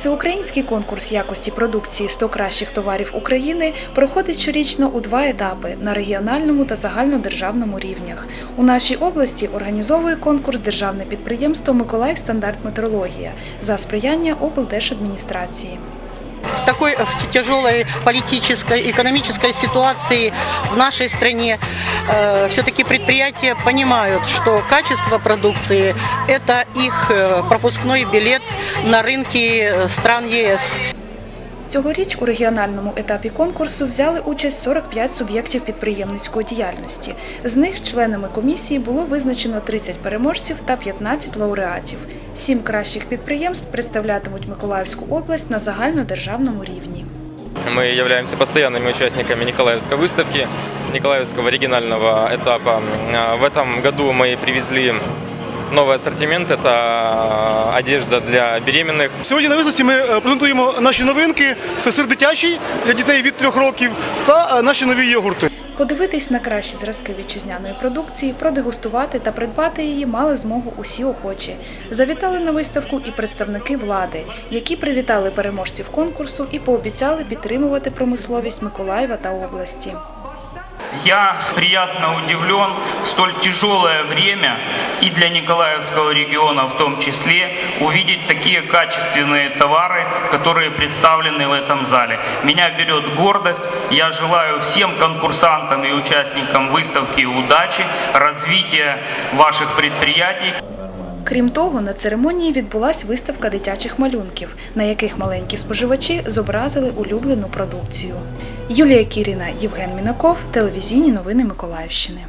Всеукраїнський конкурс якості продукції «100 кращих товарів України проходить щорічно у два етапи на регіональному та загальнодержавному рівнях. У нашій області організовує конкурс державне підприємство Миколаїв стандарт метрологія за сприяння облдержадміністрації. в такой в тяжелой политической, экономической ситуации в нашей стране э, все-таки предприятия понимают, что качество продукции – это их э, пропускной билет на рынки э, стран ЕС. Цьогоріч у регіональному етапі конкурсу взяли участь 45 суб'єктів підприємницької діяльності. З них членами комісії було визначено 30 переможців та 15 лауреатів. Сім кращих підприємств представлятимуть Миколаївську область на загальнодержавному рівні. Мы являемся постоянными участниками Николаевской выставки, Николаевского регионального этапа. А, В этом году мы привезли новый ассортимент. Это одежда для беременных. Сьогодні на виставці ми е, презентуємо наші новинки. Це сир дитячий для дітей від трьох років та е, наші нові йогурти. Подивитись на кращі зразки вітчизняної продукції, продегустувати та придбати її мали змогу усі охочі. Завітали на виставку і представники влади, які привітали переможців конкурсу і пообіцяли підтримувати промисловість Миколаєва та області. Я приятно удивлен в столь тяжелое время и для Николаевского региона в том числе увидеть такие качественные товары, которые представлены в этом зале. Меня берет гордость. Я желаю всем конкурсантам и участникам выставки удачи, развития ваших предприятий. Крім того, на церемонії відбулась виставка дитячих малюнків, на яких маленькі споживачі зобразили улюблену продукцію. Юлія Кіріна, Євген Мінаков, телевізійні новини Миколаївщини.